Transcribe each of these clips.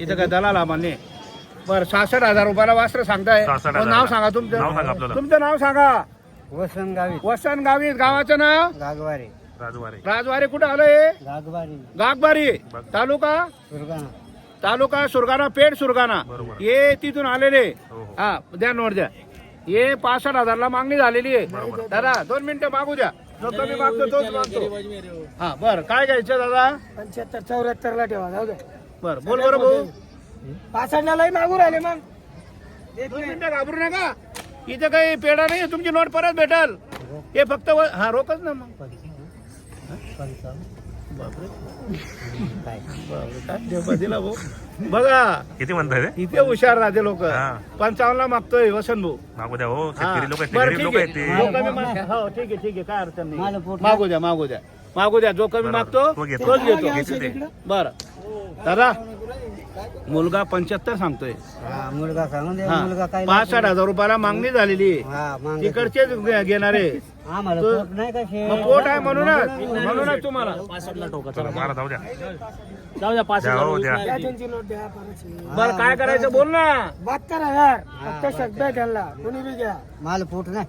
इथं काय दलाल मान्य बर सहासष्ट हजार रुपयाला वस्त्र सांगताय. 66,000 पण नाव सांगा तुमचं. नाव सांगा आपल्याला. तुमचं नाव सांगा. वसंत गावी. वसंत गावीत गावाचं नाव? गागवारे राजवारे. राजवारी कुठं आलंय? गागवारी गागबारी. तालुका? सुरगाणा. तालुका सुरगाणा पेठ सुरगाणा. बरोबर. हे तिथून आलेले. हो, हो. हा द्या नोट द्या. हे पासष्ट हजारला मागणी झालेली आहे. दादा दोन मिनिटं मागू द्या. जो कमी मागतो तोच मागतो. हा बर. काय घ्यायचं दादा? पंच्याहत्तर चौऱ्याहत्तर ला ठेवा जाऊ दे. बर. बोल बरं भाऊ. पासष्टला लई मागू राहिले मग. दोन मिनिटं. घाबरू नका. इथं काही पेढा नाही तुमची नोट परत भेटल. हे फक्त व- हा रोकच ना मग. बापरे. दिला भाऊ बघा. किती म्हणताय इथे हुशार राहते लोक. पंचावन्नला मागतोय वसंत भाऊ मागू द्या हो. शेतकरी लोक आहेत आहेत. ते. हो ठीक आहे ठीक आहे काय अडचण नाही. मागू द्या मागू द्या. मागू द्या जो कमी. मागतो. तोच घेतो. बर. दादा. मुलगा पंच्याहत्तर सांगतोय. हा मुलगा सांगून दे हा. मुलगा काय पासष्ट हजार रुपयाला मागणी झालेली. आहे हा माग तिकडचेच घे- घेणारे आम्हाला तो- पोट नाही का शे मग पोट आहे म्हणूनच. म्हणूनच तुम्हाला. चला. मारा जाऊ द्या. जाऊ द्या पाच द्या हो द्या. बरं काय करायचं बोल ना. बहात्तर हजार. फक्त शब्द आहे त्यांना. कोणी बी घ्या. मला पोट नाही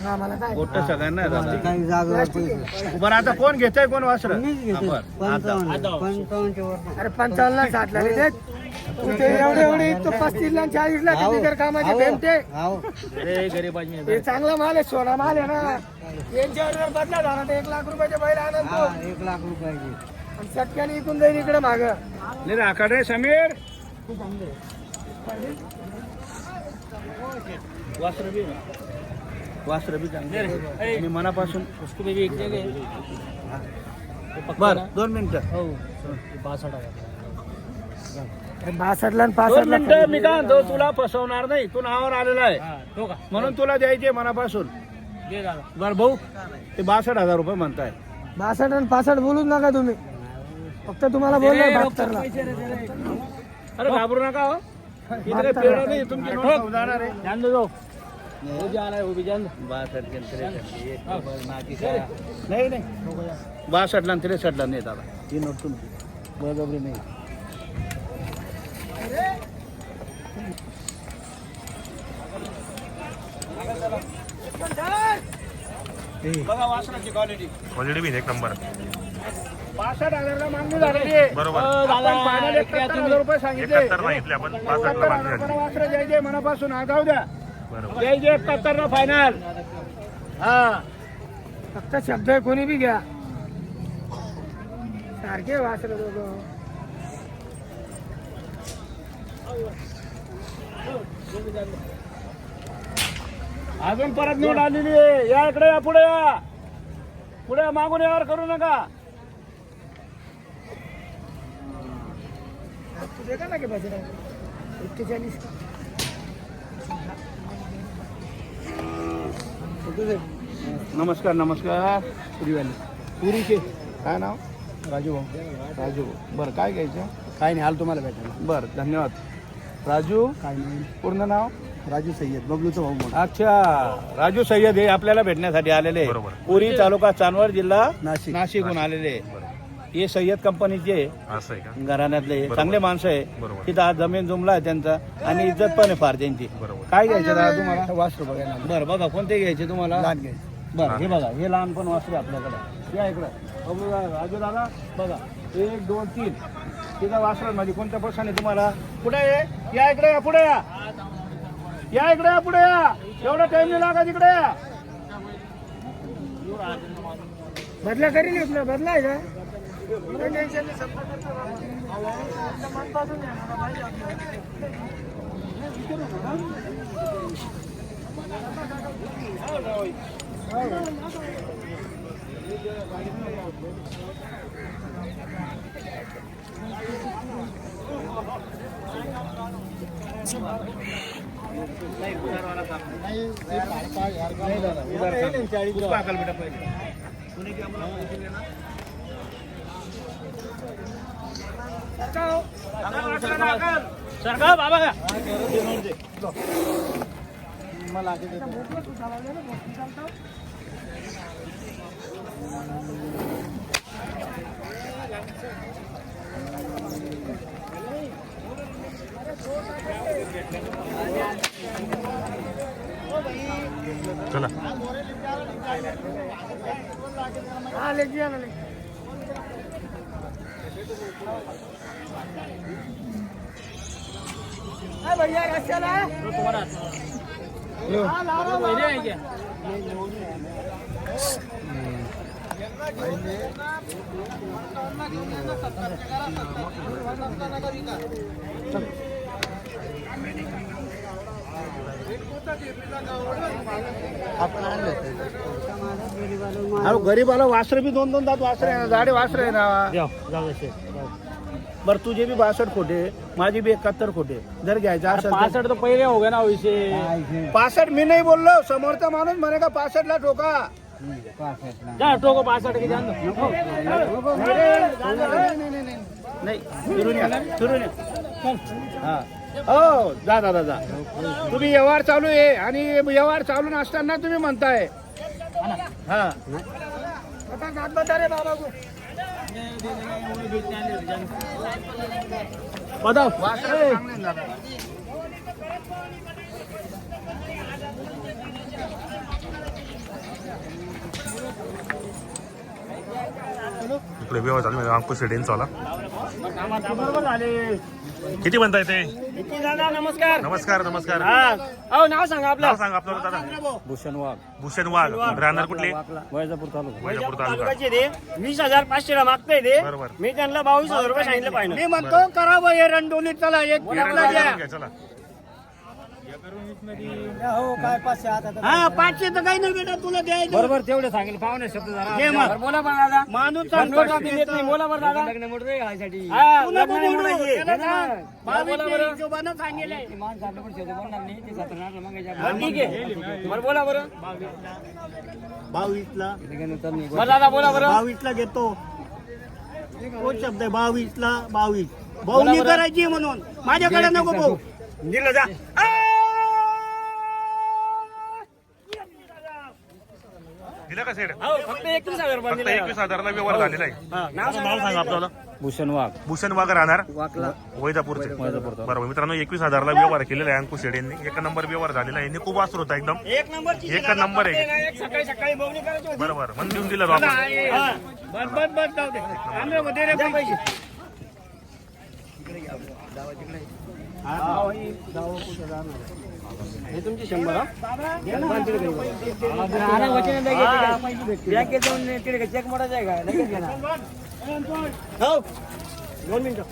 मला काय? मोठं सगळ्यांना आहे दादा. काही जागा बरं आता कोण घेतोय कोण वासर? मीच घेतो बरं. पंचावन्न पंचावन्नच्या वर अरे पंचावन्न ला साठ ला तुझे एवढे एवढे तो पस्तीस ला चाळीस ला किती कर कामाचे भेमते हे चांगला माल आहे सोना माल आहे ना. यांच्या order बदला झाला तर एक लाख रुपयाचे बैल आनंद एक लाख रुपयाचे. आणि चटक्याने इकून जाईल इकडे माग. नाही रे, आकडे समीर. वासर बी वासर बी चांगले मी मनापासून बर दोन मिनिटं. बासष्ट ला दोन मिनिटं मी काय म्हणतो तुला फसवणार नाही तू नावावर आलेला आहे. म्हणून तुला द्यायचे मनापासून. बर भाऊ ते बासष्ट हजार रुपये म्हणताय. बासष्ट आणि पासष्ट बोलूच नका तुम्ही. फक्त तुम्हाला बोलणार अरे घाबरू नका हो. इथे काही पेढा नाही तुमची नोट जाणार आहे. नंबर, नाकीचा. नाही दादा ही नोट तुमची. बळजबरी नाही. बघा वासराची क्वालिटी क्वालिटी बी एक नंबर. बरोबर. आपण रुपये सांगितले. आपण मनापासून आगाव द्या. बरोबर. द्यायचे एकाहत्तर ना फायनल हा. फक्त शब्द आहे, कोणी बी घ्या. सारखे वाचलं दोघं. अजून परत नोट आलेली आहे. या इकडे या पुढे या. पुढे या, मागून यावर करू नका. देखा ना की बजरा एक्केचाळीस नमस्कार नमस्कार. पुरीवाली. पुरीचे. काय नाव? राजू भाऊ. राजू भाऊ. बरं काय घ्यायचं? काय नाही आलं तुम्हाला भेटायला. बरं धन्यवाद. राजू? काय नाही. पूर्ण नाव? राजू सय्यद बबलूचा भाऊ म्हणून. अच्छा. राजू सय्यद हे आपल्याला भेटण्यासाठी आलेले. पुरी तालुका चांदवड जिल्हा नाशिक. नाशिकहून आलेले हे सय्यद कंपनीचे आहे, असं आहे का? घराण्यातले. चांगले माणसं आहे बरोबर. तिथं आज जमीन जुमला आहे त्यांचा आणि इज्जत पण आहे फार त्यांची. बरोबर. काय घ्यायचं दादा तुम्हाला? वासरू बघायला बरं बघा कोणते घ्यायचे तुम्हाला? लहान घ्यायचं. बरं हे बघा हे लहान पण वासरे आपल्याकडे. या इकडं. बघू दादा, राजू दादा बघा एक दोन तीन. तिथं वासरांमध्ये कोणत्या पक्षाने तुम्हाला? पुढे ये. या इकडे या पुढे या. या इकडे या पुढे या. एवढा टाइम नाही लागा तिकडे या. बदला करील बदला आहे का? उधार. पुष्पा अकाल बेटा पहिले. कोणी की आम्हाला पैसे बचाओ सरकार बाबा का मला चला हा भैया कशाला? हा, लावा, लावा. अरे गरीब आला वासरे बी दोन दोन दात वासरे आहे ना झाडे वासरे आहे ना. बर तुझे बी बासष्ट खोटे माझी बी एकाहत्तर खोटे. जर घ्यायचं असेल तर- पासष्ट तो पहिले हो गया ना विषय. पासष्ट मी नाही बोललो समोरचा माणूस म्हणे का पासष्ट ला ठोका जा टोको पासष्ट के जान दो नाही फिरून या फिरून या. हा. हो जा दादा जा. तुम्ही व्यवहार चालू आहे आणि व्यवहार चालू नसताना तुम्ही म्हणताय. हा आता जात बता रे बाबा को. पदाव वासरे चांगले ना दादा. इकडे व्यवहार चालू आहे. अंकुश झाले किती म्हणताय ते? दादा नमस्कार. नमस्कार नमस्कार. अहो नाव सांगा आपलं. नाव सांगा आपलं दादा. भूषण वाघ. भूषण वाघ. राहणार कुठले? वैजापूर तालुका. वैजापूर तालुका. तालुक्याचे ते. वीस हजार पाचशे ला मागताय ते. बरोबर. मी त्यांना बावीस हजार रुपये सांगितलं पाहिजे मी म्हणतो करावं हे रणडोलीत चला एक आपला द्या. घ्या, चला. हो काय पाचशे आता हा पाचशे तर काही नाही बेटा तुला द्यायचं बरोबर तेवढे सांगेल. पाहुणे शब्द जरा घे मग. बरं, बोला पण दादा. माणूस देत नाही. बोला बरं दादा लग्न मोठं आहे हा, लग्न नाही बोलू. त्याला सांग. बावीसच्या. हिशोबानं माणसं बोलणार नाही. ते सतरा आपल्याला. बरं, ठीक आहे. बरं बोला बरं. बावीसला. बरं दादा बोला बरं. बावीसला घेतो. तोच शब्द आहे? बावीसला बावीस. भाऊनी. करायची आहे म्हणून. माझ्याकडे नको भाऊ. दिलं जा. दिलं का सेड हो फक्त एकवीस हजार रुपये फक्त दिले. एकवीस हजाराला व्यवहार झालेला आहे. नाव नाव सांगा आपल्याला. भूषण वाघ. भूषण वाघ राहणार? वाकला वैजापूरचे. बरोबर मित्रांनो एकवीस हजारला व्यवहार केलेला आहे अंकुश शेड यांनी. एक नंबर व्यवहार झालेला आहे. यांनी खूप वासर होता एकदम. एक नंबर एक नंबर आहे. एक सकाळी सकाळी बवणी करायची होती. बरोबर म्हणून देऊन दिलं आपण. हा. बस बस बस जाऊ दे. आंबे मध्ये रे पैसे. हे तुमचे शंभर बँकेत जाऊन तिकडे चेक मोडायचं आहे का लगेच घे हो. दोन मिनिटं